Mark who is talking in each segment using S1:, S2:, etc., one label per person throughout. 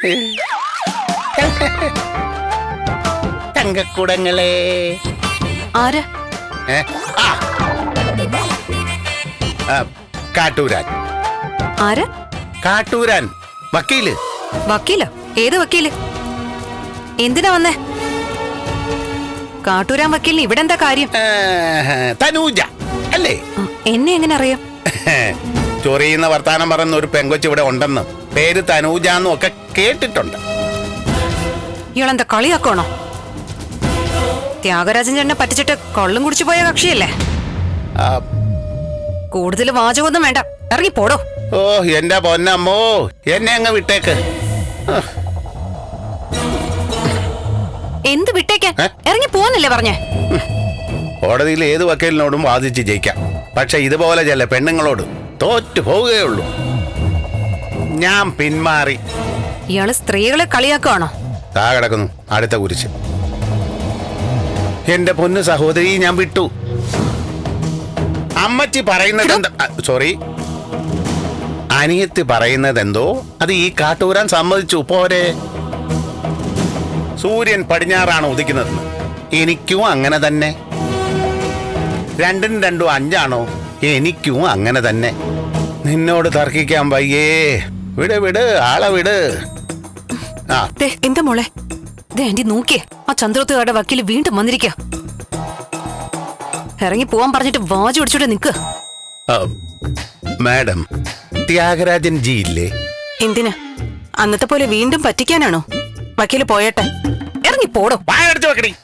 S1: തങ്കക്കുടങ്ങളെ.
S2: ആര്?
S1: ഏ? ആ. ആ, കാട്ടൂരാൻ.
S2: ആര്?
S1: കാട്ടൂരാൻ. വക്കീൽ.
S2: വക്കീലോ? ഏത് വക്കീൽ? എന്തിനാ വന്നേ? കാട്ടൂരാൻ വക്കീലിന് ഇവിടെ എന്താ കാര്യം?
S1: തനൂജ. അല്ലേ?
S2: എന്നെ എങ്ങനെ അറിയാം?
S1: ചൊറിയുന്ന വർത്താനം പറയുന്ന ഒരു പെങ്കൊച്ച് ഇവിടെ ഉണ്ടെന്നും. പേര് തനൂജാന്നും ഒക്കെ കേട്ടിട്ടുണ്ട്.
S2: ഇയാളെന്താ കളിയാക്കണോ ത്യാഗരാജൻ ചേട്ടനെ പറ്റിച്ചിട്ട് കൊള്ളും കുടിച്ചു പോയ കക്ഷിയല്ലേ? കൂടുതൽ വാചകമൊന്നും വേണ്ട. ഇറങ്ങി പോടോ.
S1: ഓ എന്റെ പൊന്നമ്മോ എന്നെ അങ്ങ് വിട്ടേക്ക്.
S2: എന്ത് വിട്ടേക്കാൻ ഇറങ്ങി പോന്നല്ലേ പറഞ്ഞേ?
S1: കോടതിയിൽ ഏത് വക്കീലിനോടും വാദിച്ച് ജയിക്കാം. പക്ഷെ ഇതുപോലെ ചില പെണ്ണുങ്ങളോട് തോറ്റു പോവുകയുള്ളൂ. ഞാൻ പിന്മാറി.
S2: ഇയാൾ സ്ത്രീകളെ കളിയാക്കുവാണോ?
S1: താ കിടക്കുന്നു. അടുത്ത കുരിശ്. എന്റെ പൊന്ന് സഹോദരി ഞാൻ വിട്ടു. അമ്മച്ചി പറയുന്നത് എന്താ? സോറി. അനിയത്തി പറയുന്നത് എന്തോ അത് ഈ കാട്ടൂരാൻ സമ്മതിച്ചു. പോരെ. സൂര്യൻ പടിഞ്ഞാറാണ് ഉദിക്കുന്നത് എനിക്കും അങ്ങനെ തന്നെ. രണ്ടും രണ്ടും അഞ്ചാണോ? എനിക്കും അങ്ങനെ തന്നെ. നിന്നോട് തർക്കിക്കാൻ വയ്യേ. വിട് വിട് ആളെ വിട്. ആ.
S2: ദേ, എന്താ മോളെ? ദേ ആന്റി നോക്കിയേ. ആ ചന്ദ്രോത്തുകാരുടെ വക്കീൽ വീണ്ടും വന്നിരിക്ക. ഇറങ്ങി പോവാൻ പറഞ്ഞിട്ട് വാജ് പിടിച്ചോണ്ട് നിക്ക്.
S1: ആ, മാഡം ത്യാഗരാജൻ ജി ഇല്ലേ?
S2: എന്തിനാ? അന്നത്തെ പോലെ വീണ്ടും പറ്റിക്കാനാണോ? വക്കീൽ പോയട്ടെ. ഇറങ്ങി പോടോ.
S1: വായടച്ചു വെക്കടി.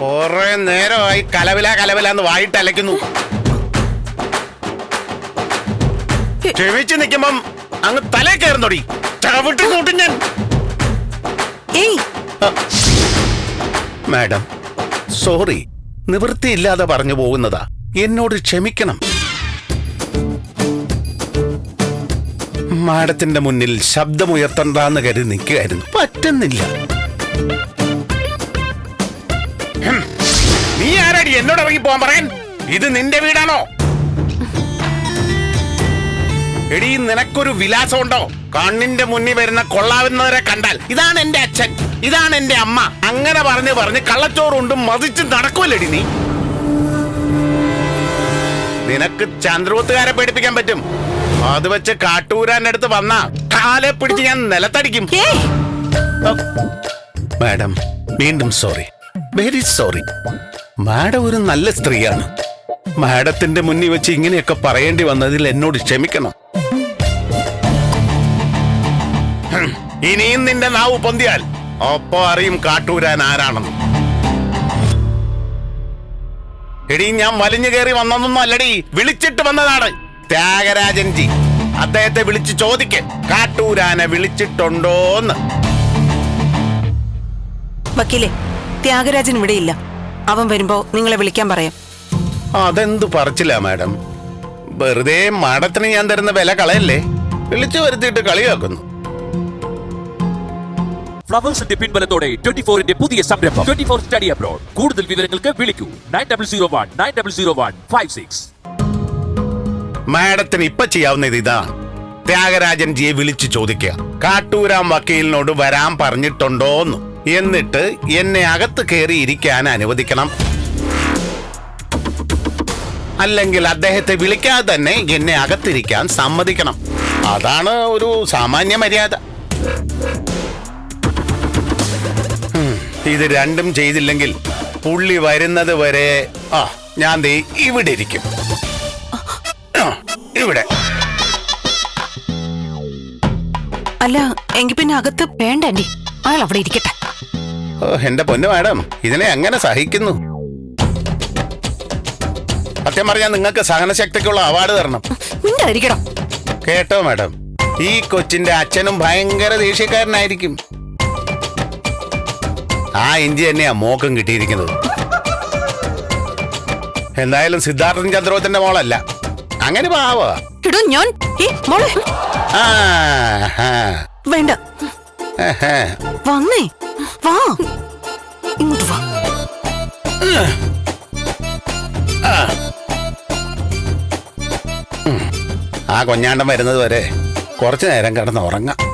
S1: കുറെ നേരമായി കലവില കലവില എന്ന് വായിട്ട് അലയ്ക്കുന്നു. ക്ഷമിച്ച് നിൽക്കുമ്പം അങ്ങ് തലേ കയറുന്നോടി. ചവിട്ടി കൂട്ടും ഞാൻ.
S2: ഏയ്.
S1: Madam sorry. നിവൃത്തിയില്ലാതെ പറഞ്ഞു പോകുന്നതാ. എന്നോട് ക്ഷമിക്കണം. മാഡത്തിന്റെ മുന്നിൽ ശബ്ദമുയർത്തണ്ടെന്ന് കരുതി നിൽക്കുകയായിരുന്നു. പറ്റുന്നില്ല. നീ ആരാടി? എന്നോട് ഇറങ്ങി പോകാൻ പറയാൻ? ഇത് നിന്റെ വീടാണോ? എടി നിനക്കൊരു വിലാസം ഉണ്ടോ കണ്ണിന്റെ മുന്നിൽ വരുന്ന കൊള്ളാവുന്നവരെ കണ്ടാൽ ഇതാണ് എന്റെ അച്ഛൻ ഇതാണ് എന്റെ അമ്മ. അങ്ങനെ പറഞ്ഞ് പറഞ്ഞ് കള്ളച്ചോറുണ്ടും മതിച്ച് നടക്കുമല്ലടി നീ? നിനക്ക് ചന്ദ്രവത്തുകാരെ പേടിപ്പിക്കാൻ പറ്റും. അത് വെച്ച് കാട്ടൂരാന്റെ അടുത്ത് വന്ന കാലെ പിടിച്ച് ഞാൻ നിലത്തടിക്കും. മാഡം വീണ്ടും സോറി. Very sorry. മാഡം ഒരു നല്ല സ്ത്രീയാണ്. മാഡത്തിന്റെ മുന്നിൽ വെച്ച് ഇങ്ങനെയൊക്കെ പറയേണ്ടി വന്നതിൽ എന്നോട് ക്ഷമിക്കണം. ഇനിയും നിന്റെ നാവ് പൊന്തിയാൽ ഒപ്പം അറിയും കാട്ടൂരാൻ ആരാണെന്ന്. എടി ഞാൻ വലിഞ്ഞു കയറി വന്നതൊന്നും അല്ലടി. വിളിച്ചിട്ട് വന്നതാണ്. ത്യാഗരാജൻ ജി അദ്ദേഹത്തെ വിളിച്ച് ചോദിക്ക്. കാട്ടൂരാനെ വിളിച്ചിട്ടുണ്ടോന്ന്.
S2: വക്കീലെ ത്യാഗരാജൻ ഇവിടെ ഇല്ല അവൻ വരുമ്പോ നിങ്ങളെ വിളിക്കാൻ പറയാം.
S1: അതെന്ത് പറച്ചില്ല മാഡം? വെറുതെ മാഡത്തിന് ഞാൻ തരുന്ന വില കളയല്ലേ? വിളിച്ചു വരുത്തിയിട്ട് കളിയാക്കുന്നു.
S3: ഫ്ലവേഴ്സിന്റെ പിൻബലത്തോടെ ട്വന്റി ഫോറിന്റെ പുതിയ സംരംഭം. ട്വന്റി ഫോർ സ്റ്റഡി അബ്രോഡ് കൂടുതൽ വിവരങ്ങൾക്ക് വിളിക്കൂ. Nine double zero one nine double zero one five six
S1: മാഡത്തിന് ഇപ്പൊ ചെയ്യാവുന്നത് ഇതാ. ത്യാഗരാജൻ ജിയെ വിളിച്ചു ചോദിക്കുക കാട്ടൂരാം വക്കീലിനോട് വരാൻ പറഞ്ഞിട്ടുണ്ടോന്ന്. എന്നിട്ട് എന്നെ അകത്ത് കയറി ഇരിക്കാൻ അനുവദിക്കണം. അല്ലെങ്കിൽ അദ്ദേഹത്തെ വിളിക്കാതെ തന്നെ എന്നെ അകത്തിരിക്കാൻ സമ്മതിക്കണം. അതാണ് ഒരു സാമാന്യ മര്യാദ. ഇത് രണ്ടും ചെയ്തില്ലെങ്കിൽ പുള്ളി വരുന്നത് വരെ ആ ഞാൻ ദേ ഇവിടെ ഇരിക്കും. ഇവിടെ.
S2: അല്ല എങ്കിൽ പിന്നെ അകത്ത് വേണ്ട ആന്റി അയാൾ അവിടെ ഇരിക്കട്ടെ.
S1: ഓ എന്റെ പൊന്നു മാഡം ഇതിനെ അങ്ങനെ സഹിക്കുന്നു. സത്യം പറഞ്ഞാൽ നിങ്ങൾക്ക് സഹനശക്തിക്കുള്ള അവാർഡ് തരണം.
S2: മിണ്ടായിരിക്കണം
S1: കേട്ടോ മാഡം ഈ കൊച്ചിന്റെ അച്ഛനും ഭയങ്കര ദേഷ്യക്കാരനായിരിക്കും. ആ ഇഞ്ചി തന്നെയാ മോക്കം കിട്ടിയിരിക്കുന്നത്. എന്തായാലും സിദ്ധാർത്ഥൻ ചന്ദ്രോത്തിന്റെ മോളല്ല. അങ്ങനെ പാവാ
S2: ഞാൻ വേണ്ട. വന്നേ. വാ. ഇങ്ങോട്ട് വാ.
S1: ആ കൊഞ്ഞാണ്ടം വരുന്നത് വരെ കുറച്ചു നേരം കിടന്ന് ഉറങ്ങാം.